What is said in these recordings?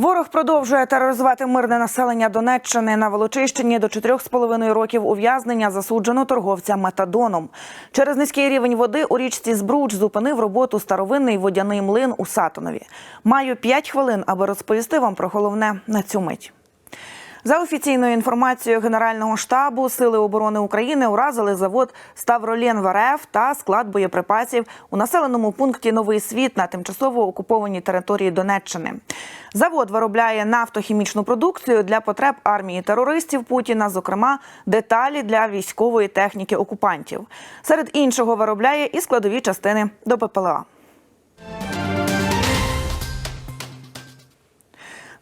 Ворог продовжує тероризувати мирне населення Донеччини на Волочищині до 4,5 років ув'язнення засуджено торговця метадоном. Через низький рівень води у річці Збруч зупинив роботу старовинний водяний млин у Сатонові. Маю 5 хвилин, аби розповісти вам про головне на цю мить. За офіційною інформацією Генерального штабу Сили оборони України уразили завод Ставролєн в та склад боєприпасів у населеному пункті Новий Світ на тимчасово окупованій території Донеччини. Завод виробляє нафтохімічну продукцію для потреб армії терористів Путіна, зокрема деталі для військової техніки окупантів. Серед іншого виробляє і складові частини до ППЛА.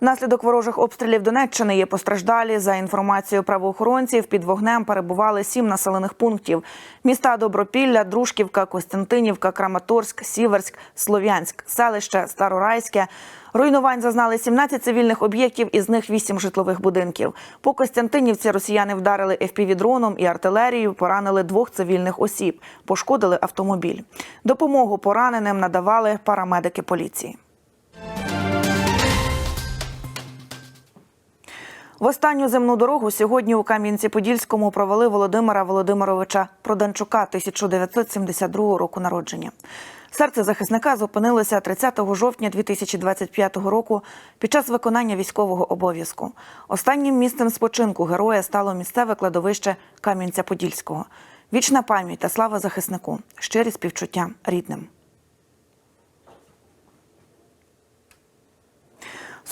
Внаслідок ворожих обстрілів Донеччини є постраждалі. За інформацією правоохоронців, під вогнем перебували сім населених пунктів: міста Добропілля, Дружківка, Костянтинівка, Краматорськ, Сіверськ, Слов'янськ, селище Старорайське. Руйнувань зазнали 17 цивільних об'єктів, із них 8 житлових будинків. По Костянтинівці росіяни вдарили FPV-дроном і артилерією, поранили двох цивільних осіб, пошкодили автомобіль. Допомогу пораненим надавали парамедики поліції. В останню земну дорогу сьогодні у Кам'янці-Подільському провели Володимира Володимировича Проданчука 1972 року народження. Серце захисника зупинилося 30 жовтня 2025 року під час виконання військового обов'язку. Останнім місцем спочинку героя стало місцеве кладовище Кам'янця-Подільського. Вічна пам'ять та слава захиснику, щирі співчуття рідним.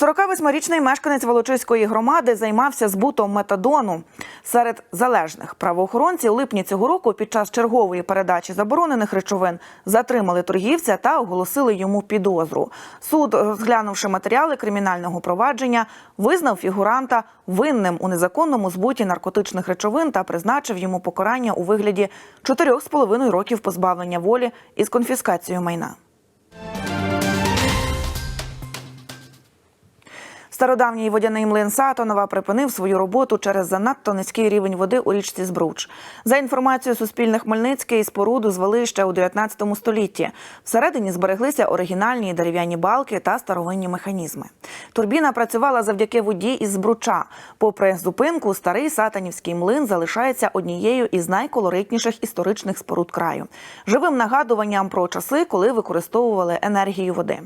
48-річний мешканець Волочиської громади займався збутом метадону серед залежних правоохоронці. У липні цього року під час чергової передачі заборонених речовин затримали торгівця та оголосили йому підозру. Суд, розглянувши матеріали кримінального провадження, визнав фігуранта винним у незаконному збуті наркотичних речовин та призначив йому покарання у вигляді 4,5 років позбавлення волі із конфіскацією майна. Стародавній водяний млин Сатонова припинив свою роботу через занадто низький рівень води у річці Збруч. За інформацією Суспільне Хмельницький, споруду звели ще у 19 столітті. Всередині збереглися оригінальні дерев'яні балки та старовинні механізми. Турбіна працювала завдяки воді із Збруча. Попри зупинку, старий сатанівський млин залишається однією із найколоритніших історичних споруд краю. Живим нагадуванням про часи, коли використовували енергію води.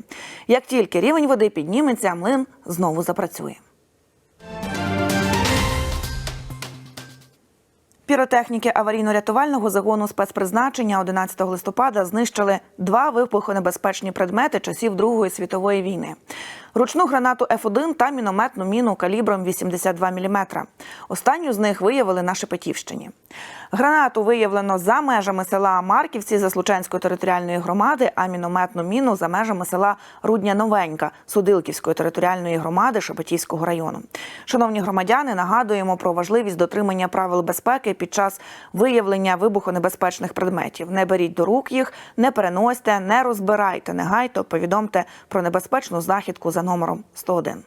Як тільки рівень води підніметься, млин знову запрацює. Піротехніки аварійно-рятувального загону спецпризначення 11 листопада знищили два вибухонебезпечні предмети часів Другої світової війни. Ручну гранату Ф1 та мінометну міну калібром 82 мм. Останню з них виявили на Шепетівщині. Гранату виявлено за межами села Марківці Заслученської територіальної громади, а мінометну міну за межами села Рудня Новенька Судилківської територіальної громади Шепетівського району. Шановні громадяни, нагадуємо про важливість дотримання правил безпеки під час виявлення вибухонебезпечних предметів. Не беріть до рук їх, не переносьте, не розбирайте, не гайте, повідомте про небезпечну знахідку за номером 101.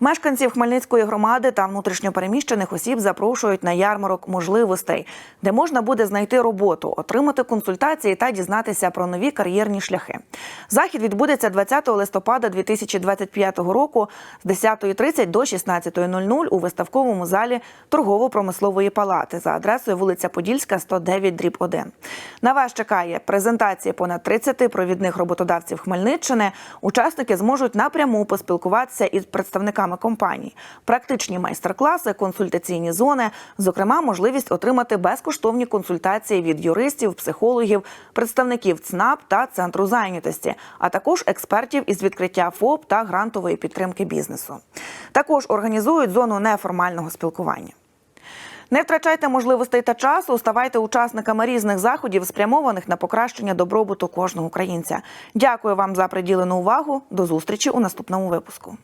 Мешканців Хмельницької громади та внутрішньопереміщених осіб запрошують на ярмарок можливостей, де можна буде знайти роботу, отримати консультації та дізнатися про нові кар'єрні шляхи. Захід відбудеться 20 листопада 2025 року з 10.30 до 16.00 у виставковому залі торгово-промислової палати за адресою вулиця Подільська, 109 дріб 1. На вас чекає презентація понад 30 провідних роботодавців Хмельниччини. Учасники зможуть напряму поспілкуватися із представниками компаній, практичні майстер-класи, консультаційні зони, зокрема, можливість отримати безкоштовні консультації від юристів, психологів, представників ЦНАП та центру зайнятості, а також експертів із відкриття ФОП та грантової підтримки бізнесу. Також організують зону неформального спілкування. Не втрачайте можливостей та часу, ставайте учасниками різних заходів, спрямованих на покращення добробуту кожного українця. Дякую вам за приділену увагу. До зустрічі у наступному випуску.